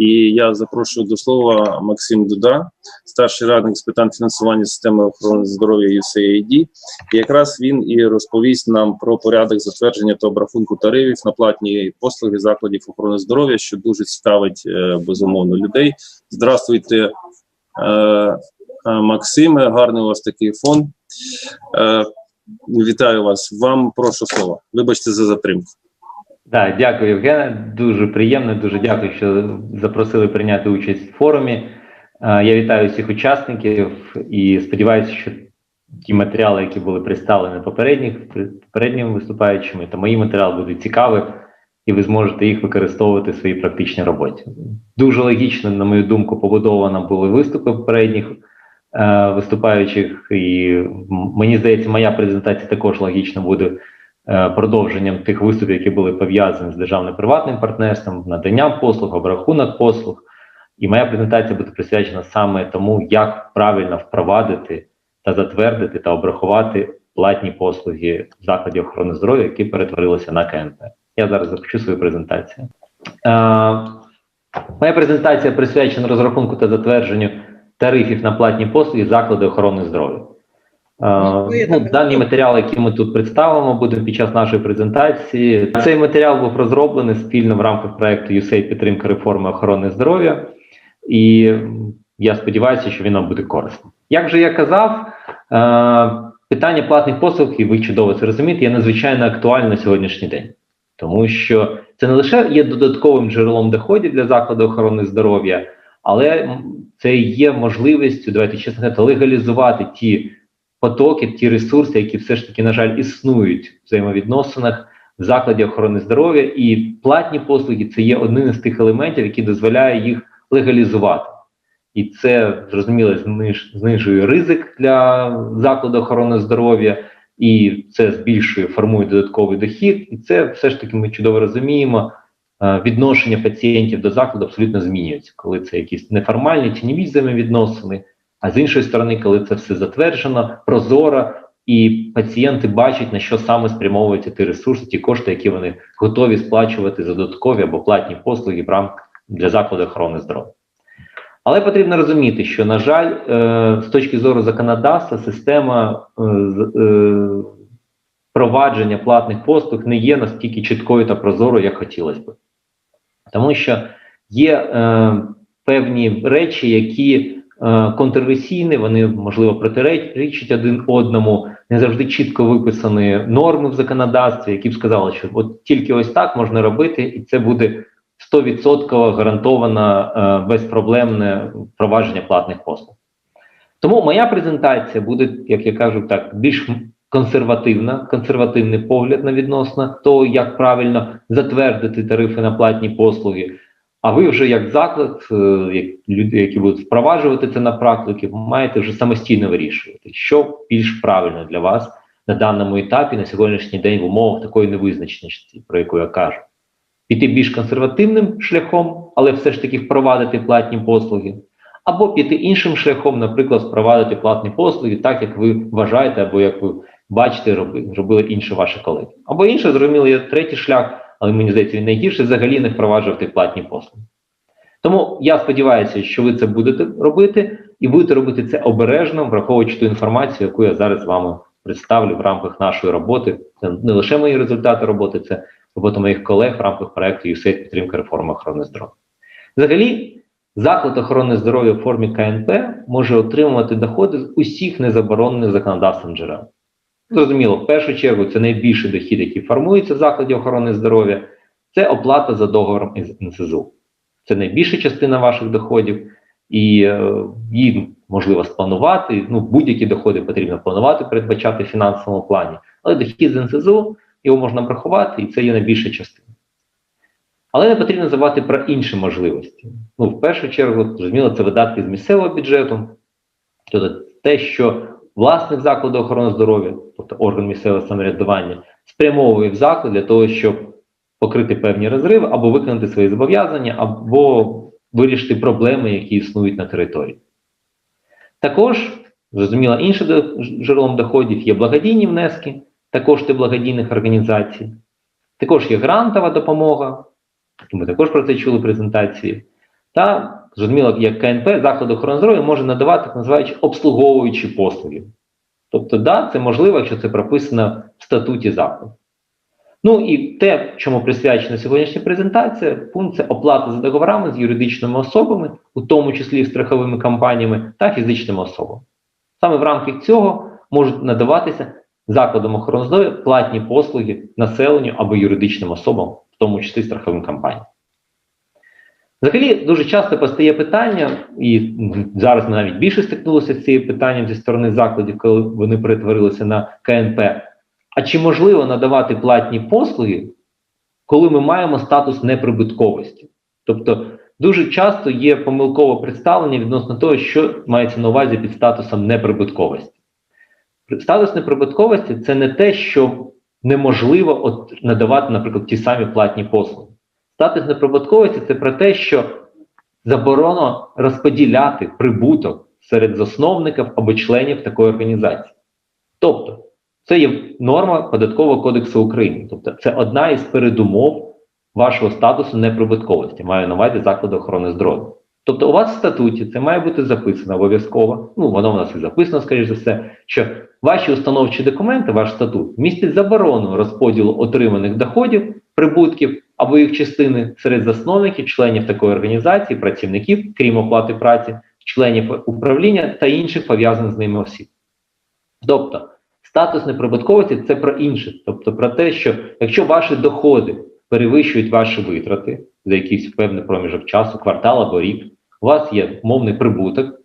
І я запрошую до слова Максим Дуда, старший радник з питань фінансування системи охорони здоров'я USAID. І якраз він і розповість нам про порядок затвердження та обрахунку тарифів на платні послуги закладів охорони здоров'я, що дуже цікавить е, безумовно людей. Здравствуйте, е, е, Максиме. Гарний у вас такий фон. Вітаю вас. Вам прошу слова. Вибачте за затримку. Так, дякую, Євгене. Дуже приємно, дуже дякую, що запросили прийняти участь в форумі. Е, Я вітаю всіх учасників і сподіваюся, що ті матеріали, які були представлені попередніх попередніми виступаючими, то мої матеріали будуть цікаві, і ви зможете їх використовувати в своїй практичній роботі. Дуже логічно, на мою думку, побудовано були виступи попередніх е, виступаючих, і мені здається, моя презентація також логічно буде продовженням тих виступів, які були пов'язані з державним приватним партнерством, наданням послуг, обрахунок послуг. І моя презентація буде присвячена саме тому, як правильно впровадити та затвердити та обрахувати платні послуги закладів охорони здоров'я, які перетворилися на КНП. Я зараз запущу свою презентацію. Е, моя презентація присвячена розрахунку та затвердженню тарифів на платні послуги заклади охорони здоров'я. Е, ну, дані матеріали, які ми тут представимо, будемо під час нашої презентації. Цей матеріал був розроблений спільно в рамках проекту USAID підтримка реформи охорони здоров'я, і я сподіваюся, що він нам буде корисним. Як вже я казав, е, питання платних послуг, і ви чудово це розумієте, є надзвичайно актуальне на сьогоднішній день, тому що це не лише є додатковим джерелом доходів для закладу охорони здоров'я, але це є можливістю, давайте чесно сказати, легалізувати ті потоки, ті ресурси, які все ж таки, на жаль, існують в взаємовідносинах в закладі охорони здоров'я, і платні послуги це є одним із тих елементів, які дозволяє їх легалізувати. І це зрозуміло зниж, знижує ризик для закладу охорони здоров'я, і це збільшує, формує додатковий дохід. І це все ж таки ми чудово розуміємо. е, Відношення пацієнтів до закладу абсолютно змінюється, коли це якісь неформальні тіньові взаємовідносини, а з іншої сторони, коли це все затверджено, прозоро, і пацієнти бачать, на що саме спрямовуються ті ресурси, ті кошти, які вони готові сплачувати за додаткові або платні послуги в рамках для закладу охорони здоров'я. Але потрібно розуміти, що, на жаль, е, з точки зору законодавства, система е, е, впровадження платних послуг не є настільки чіткою та прозорою, як хотілося б. Тому що є е, певні речі, які контроверсійні, вони можливо протирічать один одному, не завжди чітко виписані норми в законодавстві, які б сказали, що от тільки ось так можна робити, і це буде 100% гарантовано е, безпроблемне впровадження платних послуг. Тому моя презентація буде, як я кажу, так більш консервативна, консервативний погляд на відносно того, як правильно затвердити тарифи на платні послуги. А ви вже як заклад, е, як люди, які будуть впроваджувати це на практиці, маєте вже самостійно вирішувати, що більш правильно для вас на даному етапі на сьогоднішній день в умовах такої невизначеності, про яку я кажу. Піти більш консервативним шляхом, але все ж таки впровадити платні послуги, або піти іншим шляхом, наприклад, впровадити платні послуги, так як ви вважаєте, або як ви бачите, роби- робили інші ваші колеги. Або інше, зрозуміло, є третій шлях, але мені здається, він найгірший взагалі не впроваджувати платні послуги. Тому я сподіваюся, що ви це будете робити, і будете робити це обережно, враховуючи ту інформацію, яку я зараз вами представлю в рамках нашої роботи. Це не лише мої результати роботи, це робота моїх колег в рамках проекту USAID підтримка реформи охорони здоров'я. Взагалі, заклад охорони здоров'я в формі КНП може отримувати доходи з усіх незаборонених законодавством джерел. Зрозуміло, в першу чергу це найбільший дохід, який формується в закладі охорони здоров'я, це оплата за договором із НСЗУ. Це найбільша частина ваших доходів, і е, її можливо спланувати. Ну, будь-які доходи потрібно планувати, передбачати в фінансовому плані, але дохід з НСЗУ його можна врахувати, і це є найбільша частина. Але не потрібно забувати про інші можливості. Ну, в першу чергу, зрозуміло, це видатки з місцевого бюджету, тобто те, що власник закладу охорони здоров'я, тобто орган місцевого самоврядування, спрямовує в заклад для того, щоб покрити певні розриви, або виконати свої зобов'язання, або вирішити проблеми, які існують на території. Також, зрозуміло, іншим джерелом доходів є благодійні внески та кошти благодійних організацій. Також є грантова допомога, ми також про це чули презентації. Та зрозуміло, як КНП, заклад охорони здоров'я може надавати, так називаючи обслуговуючі послуги. Тобто, да, це можливо, якщо це прописано в статуті закладу. Ну і те, чому присвячена сьогоднішня презентація, пункт це оплата за договорами з юридичними особами, у тому числі страховими компаніями та фізичними особами. Саме в рамках цього можуть надаватися закладом охорони здоров'я платні послуги населенню або юридичним особам, в тому числі страховим компаніям. Взагалі дуже часто постає питання, і зараз навіть більше стикнулися з цим питанням зі сторони закладів, коли вони перетворилися на КНП. А чи можливо надавати платні послуги, коли ми маємо статус неприбутковості? Тобто дуже часто є помилкове представлення відносно того, що мається на увазі під статусом неприбутковості. Статус неприбутковості це не те, що неможливо надавати, наприклад, ті самі платні послуги. Статус неприбутковості це про те, що заборонено розподіляти прибуток серед засновників або членів такої організації. Тобто, це є норма Податкового кодексу України. Тобто, це одна із передумов вашого статусу неприбутковості, маю на увазі закладу охорони здоров'я. Тобто, у вас в статуті це має бути записано обов'язково. Ну, воно у нас і записано, скоріш за все, що ваші установчі документи, ваш статут, містить заборону розподілу отриманих доходів, прибутків або їх частини серед засновників, членів такої організації, працівників, крім оплати праці, членів управління та інших пов'язаних з ними осіб. Тобто, статус неприбутковості це про інше, тобто про те, що якщо ваші доходи перевищують ваші витрати за якийсь певний проміжок часу, квартал або рік, у вас є мовний прибуток,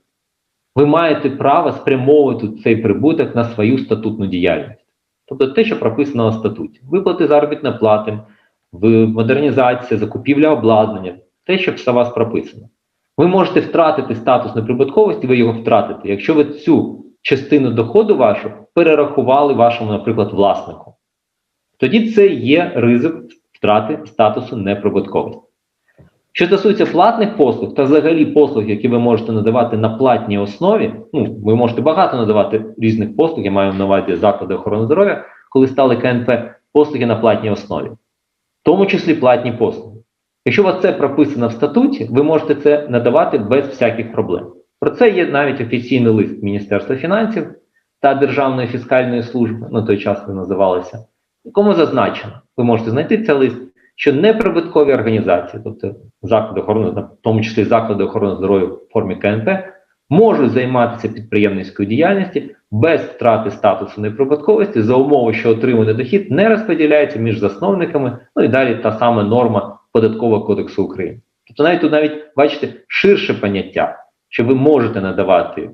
ви маєте право спрямовувати цей прибуток на свою статутну діяльність. Тобто те, що прописано у статуті, виплати заробітної плати, модернізація, закупівля обладнання, те, що все у вас прописано. Ви можете втратити статус неприбутковості, ви його втратите, якщо ви цю частину доходу вашу перерахували вашому, наприклад, власнику. Тоді це є ризик втрати статусу неприбутковості. Що стосується платних послуг та взагалі послуг, які ви можете надавати на платній основі, ну, ви можете багато надавати різних послуг, я маю на увазі заклади охорони здоров'я, коли стали КНП послуги на платній основі, тому числі платні послуги. Якщо у вас це прописано в статуті, ви можете це надавати без всяких проблем. Про це є навіть офіційний лист Міністерства фінансів та Державної фіскальної служби, на той час вони називалися, якому зазначено, ви можете знайти цей лист, що неприбуткові організації, тобто заклади охорони, в тому числі заклади охорони здоров'я в формі КНП, можуть займатися підприємницькою діяльністю без втрати статусу неприбутковості за умови, що отриманий дохід не розподіляється між засновниками, ну і далі та сама норма Податкового кодексу України. Тобто навіть тут навіть бачите ширше поняття, що ви можете надавати,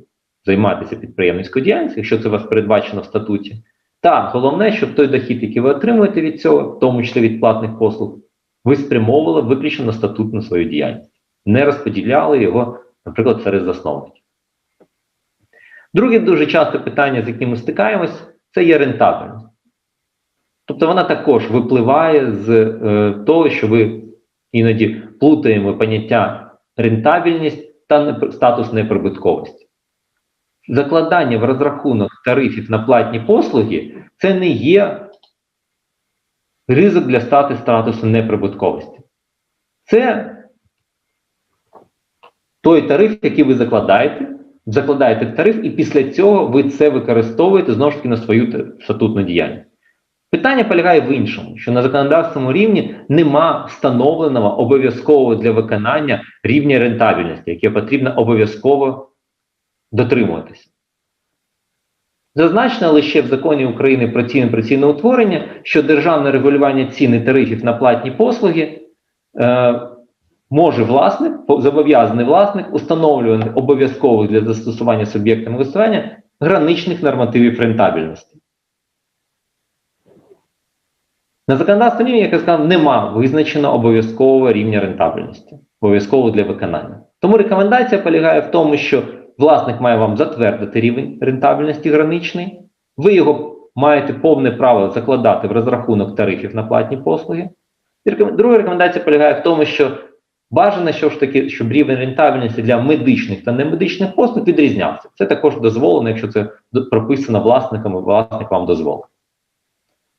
займатися підприємницькою діяльністю, якщо це у вас передбачено в статуті. Та головне, щоб той дохід, який ви отримуєте від цього, в тому числі від платних послуг, ви спрямовували виключно на статутну свою діяльність, не розподіляли його, наприклад, серед засновників. Друге дуже часте питання, з яким ми стикаємось, це є рентабельність. Тобто вона також випливає з е, того, що ви іноді плутаємо поняття рентабельність та статус неприбутковості. Закладання в розрахунок тарифів на платні послуги це не є ризик для стати статусу неприбутковості. Це той тариф, який ви закладаєте, закладаєте в тариф, і після цього ви це використовуєте знову ж таки на свою статутну діяльність. Питання полягає в іншому, що на законодавственному рівні нема встановленого обов'язкового для виконання рівня рентабельності, яке потрібно обов'язково дотримуватися. Зазначено лише в законі України про ціни про ціноутворення, що державне регулювання цін і тарифів на платні послуги е, може власник, зобов'язаний власник установлювати обов'язкових для застосування суб'єктами інвестування граничних нормативів рентабельності. На законодавстві, як я сказав, нема визначено обов'язкового рівня рентабельності, обов'язково для виконання. Тому рекомендація полягає в тому, що власник має вам затвердити рівень рентабельності граничний, ви його маєте повне право закладати в розрахунок тарифів на платні послуги. Друга рекомендація полягає в тому, що бажано, що ж таки, щоб рівень рентабельності для медичних та немедичних послуг відрізнявся. Це також дозволено, якщо це прописано власником, і власник вам дозволить.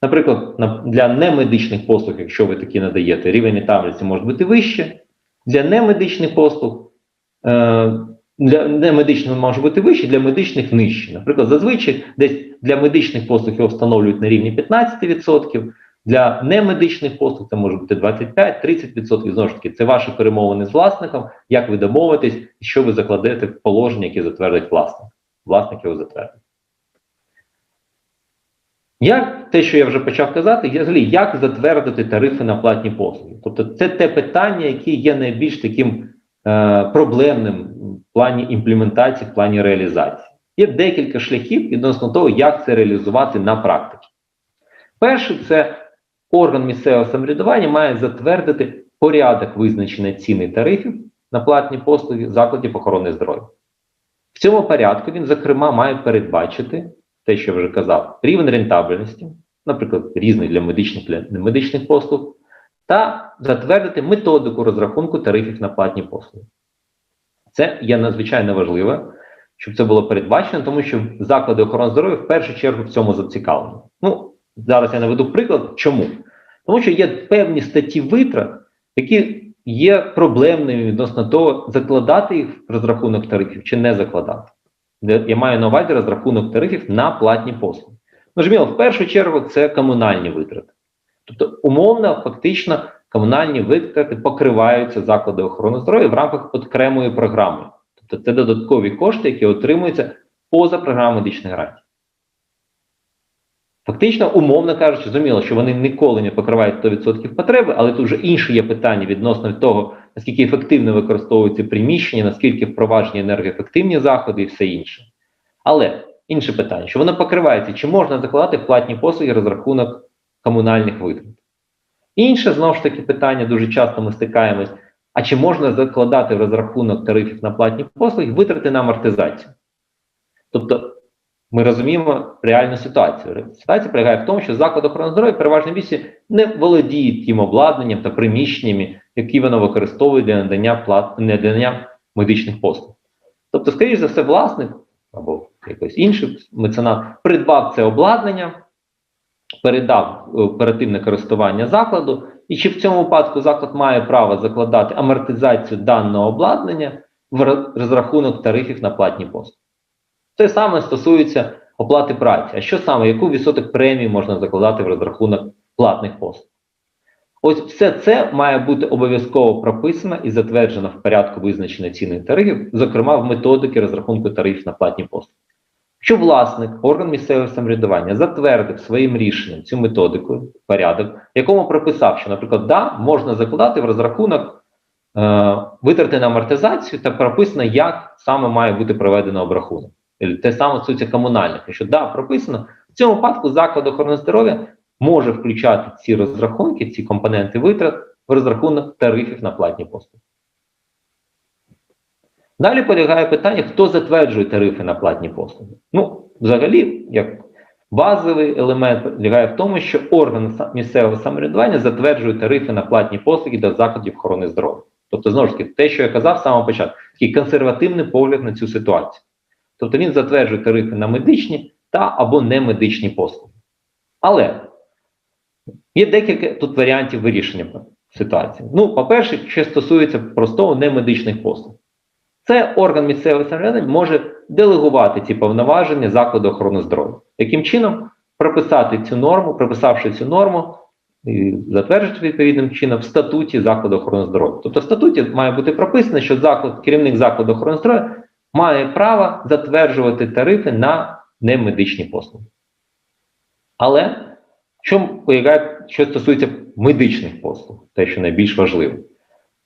Наприклад, для немедичних послуг, якщо ви такі надаєте, рівень рентабельності може бути вище, Для немедичних послуг е, для немедичних може бути вище, для медичних нижче. Наприклад, зазвичай десь для медичних послуг його встановлюють на рівні 15%, для немедичних послуг це може бути 25-30%. Знову ж таки, це ваші перемовини з власником, як ви домовитесь, що ви закладете в положення, яке затвердить власник. Власник його затвердить. Як те, що я вже почав казати, я взагалі, як затвердити тарифи на платні послуги? Тобто, це те питання, яке є найбільш таким е, проблемним в плані імплементації, в плані реалізації. Є декілька шляхів відносно того, як це реалізувати на практиці. Перше, це орган місцевого самоврядування має затвердити порядок визначення ціни тарифів на платні послуги закладів охорони здоров'я. В цьому порядку він, зокрема, має передбачити те, що я вже казав, рівень рентабельності, наприклад, різний для медичних для немедичних послуг, та затвердити методику розрахунку тарифів на платні послуги. Це є надзвичайно важливо, щоб це було передбачено, тому що заклади охорони здоров'я в першу чергу в цьому зацікавлені. Ну, зараз я наведу приклад. Чому? Тому що є певні статті витрат, які є проблемними відносно того, закладати їх в розрахунок тарифів чи не закладати. Я маю на увазі розрахунок тарифів на платні послуги. Ну, Жміло, в першу чергу це комунальні витрати. Тобто, умовно, фактично, комунальні витрати покриваються заклади охорони здоров'я в рамках окремої програми. Тобто, це додаткові кошти, які отримуються поза програмою медичних гарантій. Фактично, умовно кажучи, зрозуміло, що вони ніколи не покривають 100% потреби, але тут вже інше є питання відносно того, наскільки ефективно використовуються приміщення, наскільки впроваджені енергоефективні заходи і все інше. Але інше питання, що воно покривається, чи можна закладати платні послуги розрахунок комунальних витрат? Інше, знову ж таки, питання, дуже часто ми стикаємось, а чи можна закладати в розрахунок тарифів на платні послуги витрати на амортизацію? Тобто, ми розуміємо реальну ситуацію. Ситуація полягає в тому, що заклад охорони здоров'я переважно вісі не володіє тим обладнанням та приміщеннями, які воно використовує для надання плат надання медичних послуг. Тобто, скоріш за все, власник або якийсь інший меценат придбав це обладнання, передав оперативне користування закладу, і чи в цьому випадку заклад має право закладати амортизацію даного обладнання в розрахунок тарифів на платні послуги. Те саме стосується оплати праці. А що саме, яку відсоток премії можна закладати в розрахунок платних послуг? Ось все це має бути обов'язково прописано і затверджено в порядку визначення ціни тарифів, зокрема в методики розрахунку тарифів на платні послуги. Якщо власник, орган місцевого самоврядування затвердив своїм рішенням цю методику, порядок, в якому прописав, що, наприклад, да, можна закладати в розрахунок е, витрати на амортизацію та прописано, як саме має бути проведено обрахунок. Те саме стосується комунальних, що да, прописано в цьому випадку заклад охорони здоров'я може включати ці розрахунки, ці компоненти витрат в розрахунок тарифів на платні послуги. Далі полягає питання, хто затверджує тарифи на платні послуги. Ну, взагалі, як базовий елемент полягає в тому, що орган місцевого самоврядування затверджує тарифи на платні послуги до закладів охорони здоров'я. Тобто, знову ж таки, те, що я казав з самого початку, такий консервативний погляд на цю ситуацію. Тобто він затверджує тарифи на медичні та або немедичні послуги. Але є декілька тут варіантів вирішення ситуації. Ну, по-перше, що стосується простого немедичних послуг, це орган місцевого самоврядування може делегувати ці повноваження закладу охорони здоров'я. Яким чином прописати цю норму, прописавши цю норму, і затверджувати відповідним чином в статуті закладу охорони здоров'я. Тобто в статуті має бути прописано, що заклад, керівник закладу охорони здоров'я має право затверджувати тарифи на немедичні послуги. Але що, що стосується медичних послуг, те, що найбільш важливо,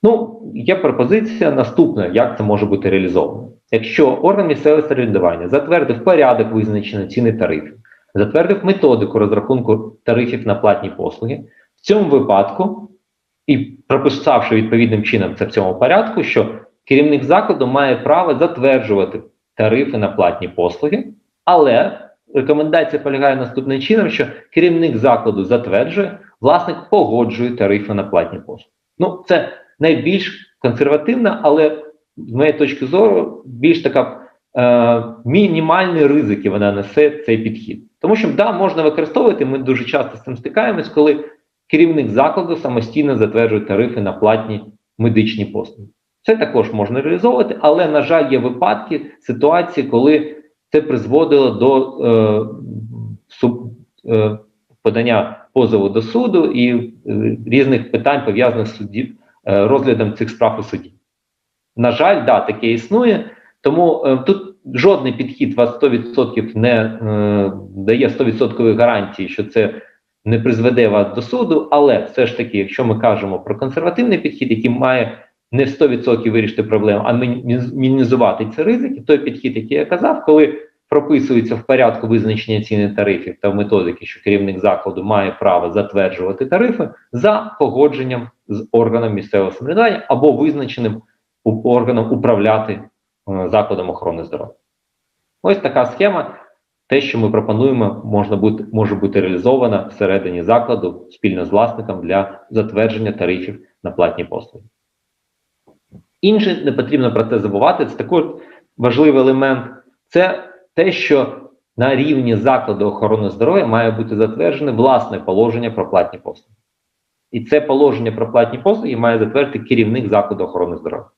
ну, є пропозиція наступна, як це може бути реалізовано. Якщо орган місцевого самоврядування затвердив порядок визначення ціни тарифів, затвердив методику розрахунку тарифів на платні послуги, в цьому випадку, і прописавши відповідним чином це в цьому порядку, що керівник закладу має право затверджувати тарифи на платні послуги, але рекомендація полягає наступним чином, що керівник закладу затверджує, власник погоджує тарифи на платні послуги. Ну, це найбільш консервативна, але з моєї точки зору, більш така е, мінімальні ризики вона несе цей підхід. Тому що да, можна використовувати, ми дуже часто з цим стикаємось, коли керівник закладу самостійно затверджує тарифи на платні медичні послуги. Це також можна реалізовувати, але, на жаль, є випадки, ситуації, коли це призводило до е, суб, е, подання позову до суду і е, різних питань пов'язаних з судді, е, розглядом цих справ у суді. На жаль, да, таке існує, тому е, тут жодний підхід вас 100% не е, дає 100% гарантії, що це не призведе вас до суду, але все ж таки, якщо ми кажемо про консервативний підхід, який має не в 100% вирішити проблему, а мінімізувати ці ризики, той підхід, який я казав, коли прописується в порядку визначення ціни тарифів та в методики, що керівник закладу має право затверджувати тарифи за погодженням з органом місцевого самоврядування або визначеним органом управляти е, закладом охорони здоров'я. Ось така схема. Те, що ми пропонуємо, можна бути може бути реалізовано всередині закладу спільно з власником для затвердження тарифів на платні послуги. Інше не потрібно про це забувати. Це також важливий елемент. Це те, що на рівні закладу охорони здоров'я має бути затверджене власне положення про платні послуги. І це положення про платні послуги має затвердити керівник закладу охорони здоров'я.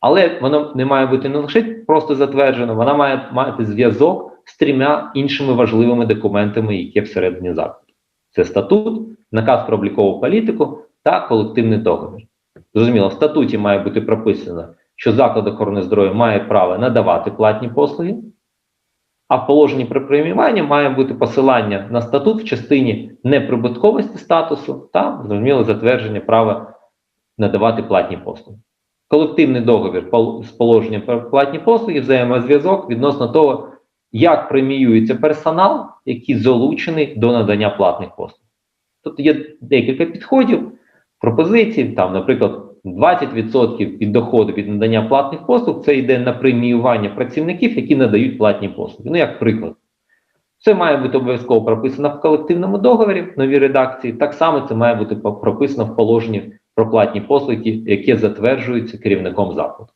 Але воно не має бути не лише просто затверджено, вона має мати зв'язок з трьома іншими важливими документами, які є всередині закладу. Це статут, наказ про облікову політику та колективний договір. Зрозуміло, в статуті має бути прописано, що заклад охорони здоров'я має право надавати платні послуги, а в положенні про преміювання має бути посилання на статут в частині неприбутковості статусу та, зрозуміло, затвердження права надавати платні послуги. Колективний договір з положенням про платні послуги, взаємозв'язок відносно того, як преміюється персонал, який залучений до надання платних послуг. Тут є декілька підходів, пропозицій, там, наприклад, 20% від доходу від надання платних послуг це йде на преміювання працівників, які надають платні послуги. Ну, як приклад. Це має бути обов'язково прописано в колективному договорі в новій редакції. Так само це має бути прописано в положенні про платні послуги, яке затверджується керівником закладу.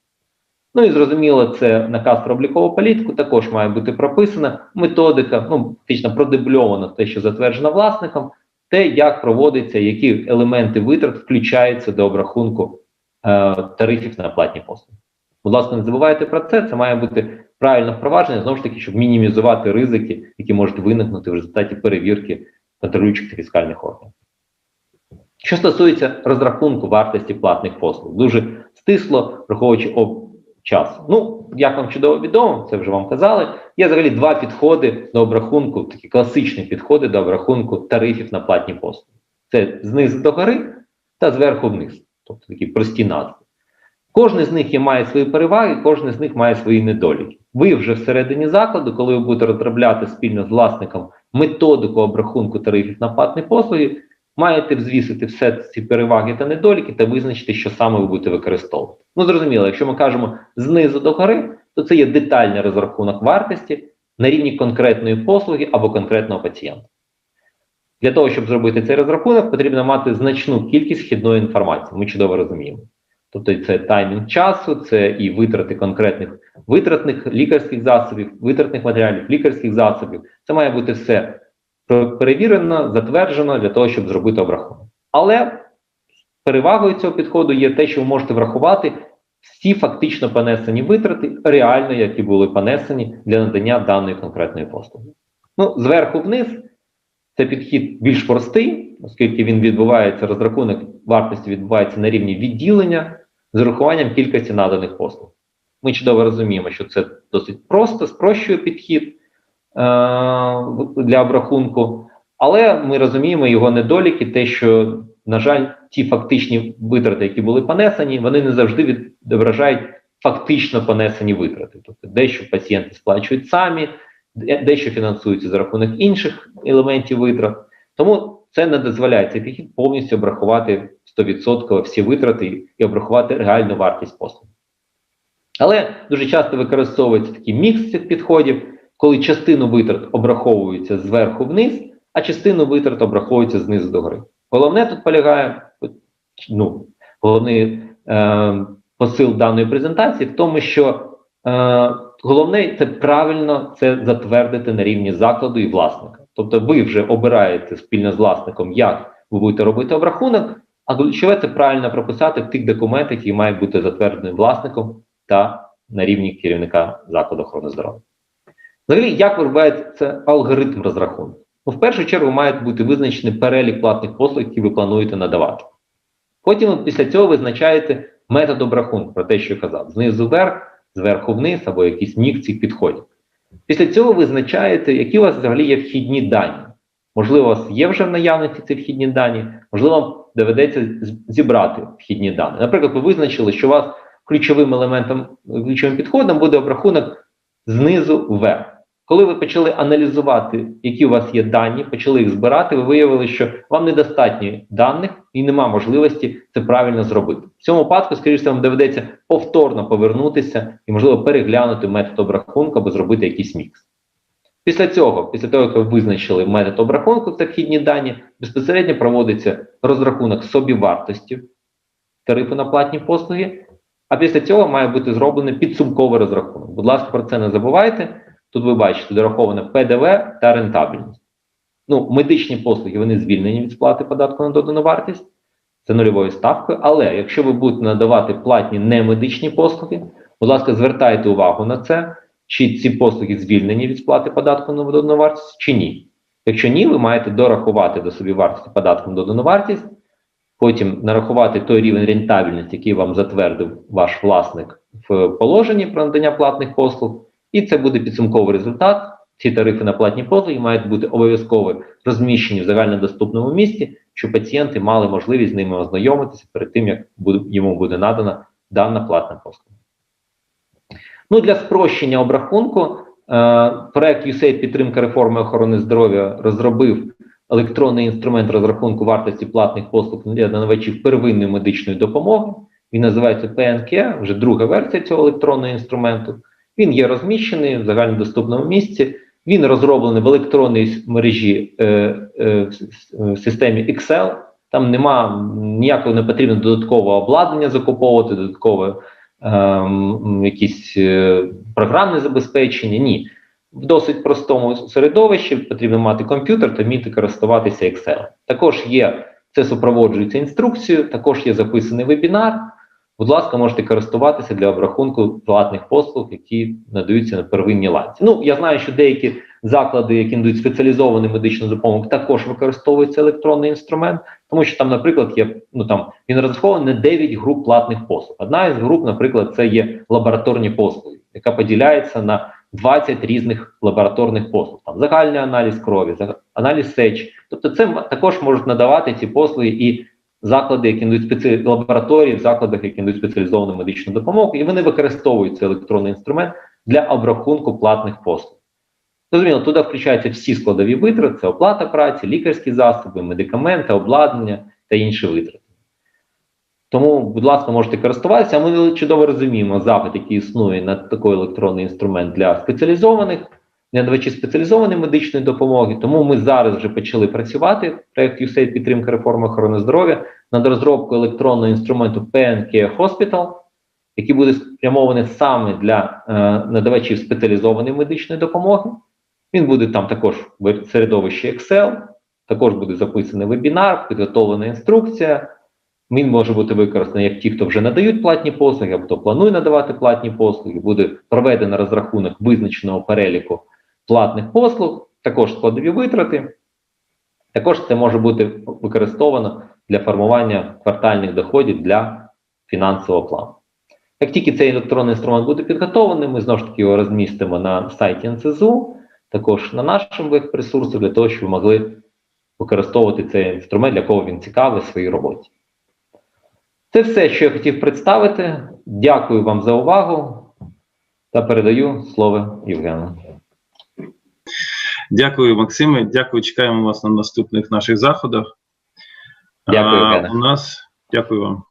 Ну і зрозуміло, це наказ про облікову політику, також має бути прописана методика, ну, фактично продубльовано те, що затверджено власником, те, як проводиться, які елементи витрат включаються до обрахунку е, тарифів на платні послуги. Будь ласка, не забувайте про це. Це має бути правильно впровадження, знову ж таки, щоб мінімізувати ризики, які можуть виникнути в результаті перевірки контролюючих та фіскальних органів. Що стосується розрахунку вартості платних послуг, дуже стисло, враховуючи об час. Ну, як вам чудово відомо, це вже вам казали. Є взагалі два підходи до обрахунку, такі класичні підходи до обрахунку тарифів на платні послуги. Це знизу до гори та зверху вниз, тобто такі прості назви. Кожен з них має свої переваги, кожен з них має свої недоліки. Ви вже всередині закладу, коли ви будете розробляти спільно з власником методику обрахунку тарифів на платні послуги, маєте взвісити все ці переваги та недоліки та визначити, що саме ви будете використовувати. Ну, зрозуміло, якщо ми кажемо знизу до гори, то це є детальний розрахунок вартості на рівні конкретної послуги або конкретного пацієнта. Для того, щоб зробити цей розрахунок, потрібно мати значну кількість вхідної інформації. Ми чудово розуміємо. Тобто це таймінг часу, це і витрати конкретних витратних лікарських засобів, витратних матеріалів, лікарських засобів. Це має бути все перевірено, затверджено для того, щоб зробити обрахунок. Але перевагою цього підходу є те, що ви можете врахувати всі фактично понесені витрати, реально, які були понесені для надання даної конкретної послуги. Ну, зверху вниз це підхід більш простий, оскільки він відбувається, розрахунок вартості відбувається на рівні відділення з урахуванням кількості наданих послуг. Ми чудово розуміємо, що це досить просто, спрощує підхід е- для обрахунку, але ми розуміємо його недоліки, те, що, на жаль, ті фактичні витрати, які були понесені, вони не завжди відображають фактично понесені витрати. Тобто, дещо пацієнти сплачують самі, дещо фінансується за рахунок інших елементів витрат. Тому це не дозволяє цей підхід повністю обрахувати 100% всі витрати і обрахувати реальну вартість послуг. Але дуже часто використовується такий мікс цих підходів, коли частину витрат обраховується зверху вниз, а частину витрат обраховується знизу до гори. Головне тут полягає, ну, головний е, посил даної презентації в тому, що е, головне це правильно це затвердити на рівні закладу і власника. Тобто ви вже обираєте спільно з власником, як ви будете робити обрахунок, А ключове це правильно прописати в тих документах, які мають бути затверджені власником та на рівні керівника закладу охорони здоров'я. Взагалі, як виробляється алгоритм розрахунку? Ну, в першу чергу має бути визначений перелік платних послуг, які ви плануєте надавати. Потім після цього визначаєте метод обрахунку, про те, що я казав, знизу вверх, зверху вниз або якийсь мік підходів. Після цього визначаєте, які у вас взагалі є вхідні дані. Можливо, у вас є вже в наявності ці вхідні дані, можливо, вам доведеться зібрати вхідні дані. Наприклад, ви визначили, що у вас ключовим елементом, ключовим підходом буде обрахунок знизу вверх. Коли ви почали аналізувати, які у вас є дані, почали їх збирати, ви виявили, що вам недостатньо даних і нема можливості це правильно зробити. В цьому випадку, скоріше, вам доведеться повторно повернутися і, можливо, переглянути метод обрахунку або зробити якийсь мікс. Після цього, після того, як ви визначили метод обрахунку, це вхідні дані, безпосередньо проводиться розрахунок собівартості тарифу на платні послуги, а після цього має бути зроблений підсумковий розрахунок. Будь ласка, про це не забувайте. Тут ви бачите, дораховане ПДВ та рентабельність. Ну, медичні послуги вони звільнені від сплати податку на додану вартість, це нульовою ставкою. Але якщо ви будете надавати платні немедичні послуги, будь ласка, звертайте увагу на це, чи ці послуги звільнені від сплати податку на додану вартість, чи ні. Якщо ні, ви маєте дорахувати до собі вартості податку на додану вартість, потім нарахувати той рівень рентабельності, який вам затвердив ваш власник в положенні про надання платних послуг, і це буде підсумковий результат. Ці тарифи на платні послуги мають бути обов'язково розміщені в загальнодоступному місці, щоб пацієнти мали можливість з ними ознайомитися перед тим, як йому буде надана дана платна послуга. Ну, для спрощення обрахунку е, проект USAID підтримка реформи охорони здоров'я розробив електронний інструмент розрахунку вартості платних послуг для надавачів первинної медичної допомоги. Він називається PNK, вже друга версія цього електронного інструменту. Він є розміщений в загальнодоступному місці. Він розроблений в електронній мережі е, е, в системі Excel. Там нема ніякого не потрібно додаткового обладнання закуповувати, додаткове ем, якісь е, програмне забезпечення. Ні. В досить простому середовищі потрібно мати комп'ютер та вміти користуватися Excel. Також є це супроводжується інструкцією, також є записаний вебінар. Будь ласка, можете користуватися для обрахунку платних послуг, які надаються на первинній ланці. Ну, я знаю, що деякі заклади, які надають спеціалізовану медичну допомогу, також використовується електронний інструмент, тому що там, наприклад, є ну там він розрахований на 9 груп платних послуг. Одна із груп, наприклад, це є лабораторні послуги, яка поділяється на 20 різних лабораторних послуг. Там загальний аналіз крові, аналіз сечі. Тобто, це також можуть надавати ці послуги і заклади, які надають спеці... лабораторії, в закладах, які надають спеціалізовану медичну допомогу, і вони використовують цей електронний інструмент для обрахунку платних послуг. Зрозуміло, туди включаються всі складові витрати: це оплата праці, лікарські засоби, медикаменти, обладнання та інші витрати. Тому, будь ласка, можете користуватися. Ми чудово розуміємо запит, який існує на такий електронний інструмент для спеціалізованих, надавачів спеціалізованої медичної допомоги. Тому ми зараз вже почали працювати. Проект USAID підтримка реформи охорони здоров'я над розробкою електронного інструменту PNK Hospital, який буде спрямований саме для е, надавачів спеціалізованої медичної допомоги. Він буде там також в середовищі Excel, також буде записаний вебінар, підготовлена інструкція. Він може бути використаний як ті, хто вже надають платні послуги, або хто планує надавати платні послуги. Буде проведено розрахунок визначеного переліку платних послуг, також складові витрати. Також це може бути використовано для формування квартальних доходів для фінансового плану. Як тільки цей електронний інструмент буде підготовлений, ми знову ж таки його розмістимо на сайті НСЗУ, також на нашому веб-ресурсі, для того, щоб ви могли використовувати цей інструмент, для кого він цікавий в своїй роботі. Це все, що я хотів представити. Дякую вам за увагу та передаю слово Євгену. Дякую, Максиме. Дякую. Чекаємо вас на наступних наших заходах. Дякую, А, У нас дякую вам.